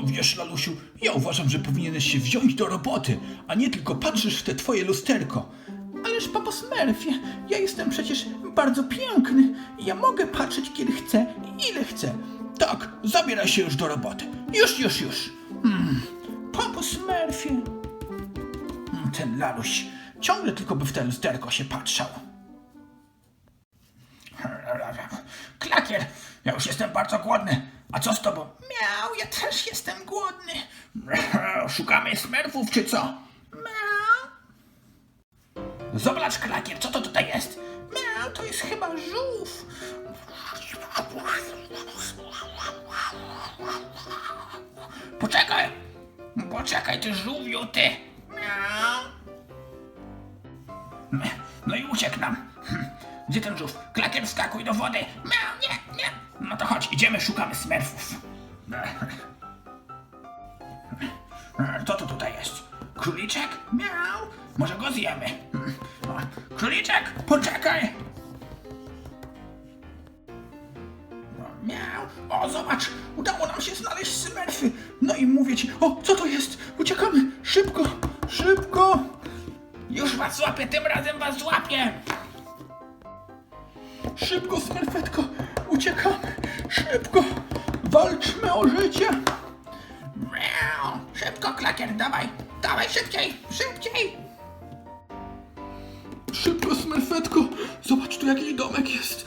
No wiesz, Lalusiu, ja uważam, że powinieneś się wziąć do roboty, a nie tylko patrzysz w te twoje lusterko. Ależ papo Smurfie, ja jestem przecież bardzo piękny. Ja mogę patrzeć kiedy chcę i ile chcę. Tak, zabieraj się już do roboty. Już, już, już. Hmm, papo Smurfie. Hmm, Ten Laluś ciągle tylko by w te lusterko się patrzał. Klakier, ja już jestem bardzo głodny. A co z tobą? Miał, ja też jestem głodny. Szukamy smerfów, czy co? Miał. Zobacz, Klakier, co to tutaj jest? Miał, to jest chyba żółw. Poczekaj, poczekaj, ty żółwiu, ty. Miau. No i uciekł nam. Hm, Gdzie ten żółw? Klakier, wskakuj do wody. Miau, nie, nie. No to chodź, idziemy, szukamy smerfów. Co to tutaj jest? Króliczek? Miau. Może go zjemy. Króliczek, poczekaj. Miau. O, zobacz, udało nam się znaleźć smerfy. No i mówię ci, o, co to jest? Uciekamy, szybko, szybko. Już was złapię, tym razem was złapię! Szybko, smerfetko! Uciekamy! Szybko! Walczmy o życie! Szybko, klakier, dawaj! Dawaj szybciej! Szybciej! Szybko, smerfetko! Zobacz, tu jakiś domek jest!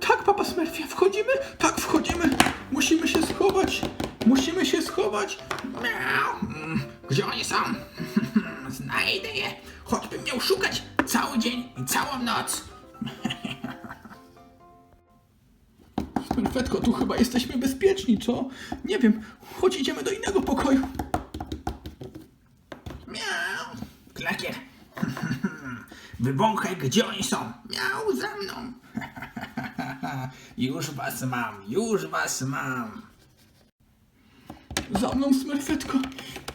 Tak, papa Smurfie, wchodzimy? Tak, wchodzimy! Musimy się schować! Musimy się schować! Miau. Mm, Gdzie oni są? Znajdę je! Choćbym miał szukać cały dzień i całą noc! Smerfetko, tu chyba jesteśmy bezpieczni, co? Nie wiem, chodź idziemy do innego pokoju. Miau! Klakier! Wybąchaj, gdzie oni są! Miau, za mną! już was mam, już was mam! Za mną, Smerfetko!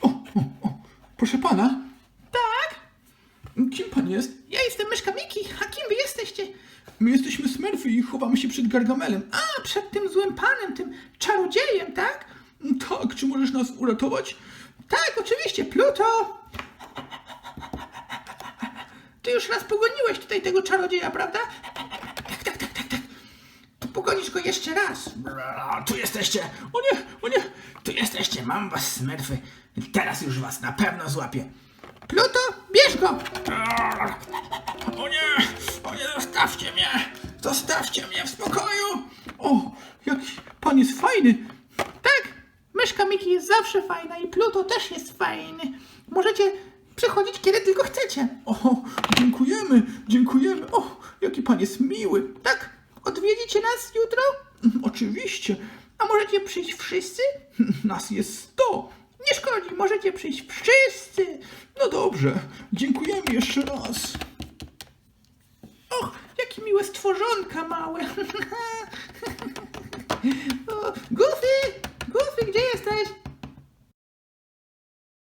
O, o, o, proszę pana? Kim pan jest? Ja jestem myszka Miki, a kim wy jesteście? My jesteśmy Smurfy i chowamy się przed Gargamelem. A, przed tym złym panem, tym czarodziejem, tak? Tak, czy możesz nas uratować? Tak, oczywiście, Pluto! Ty już raz pogoniłeś tutaj tego czarodzieja, prawda? Tak, tak, tak, tak, tak. To pogonisz go jeszcze raz. Tu jesteście. O nie, o nie. Tu jesteście, mam was, smerfy. Teraz już was na pewno złapię. Pluto, bierz go. O nie, o nie, zostawcie mnie. Zostawcie mnie w spokoju. O, jaki pan jest fajny. Tak, myszka Miki jest zawsze fajna i Pluto też jest fajny. Możecie przychodzić kiedy tylko chcecie. O, dziękujemy, dziękujemy. O, jaki pan jest miły. Tak, odwiedzicie nas jutro? Oczywiście. A możecie przyjść wszyscy? Nas jest sto. Nie szkodzi, możecie przyjść wszyscy. No dobrze, dziękujemy jeszcze raz. Och, jakie miłe stworzonka małe. o, Goofy, Goofy, gdzie jesteś?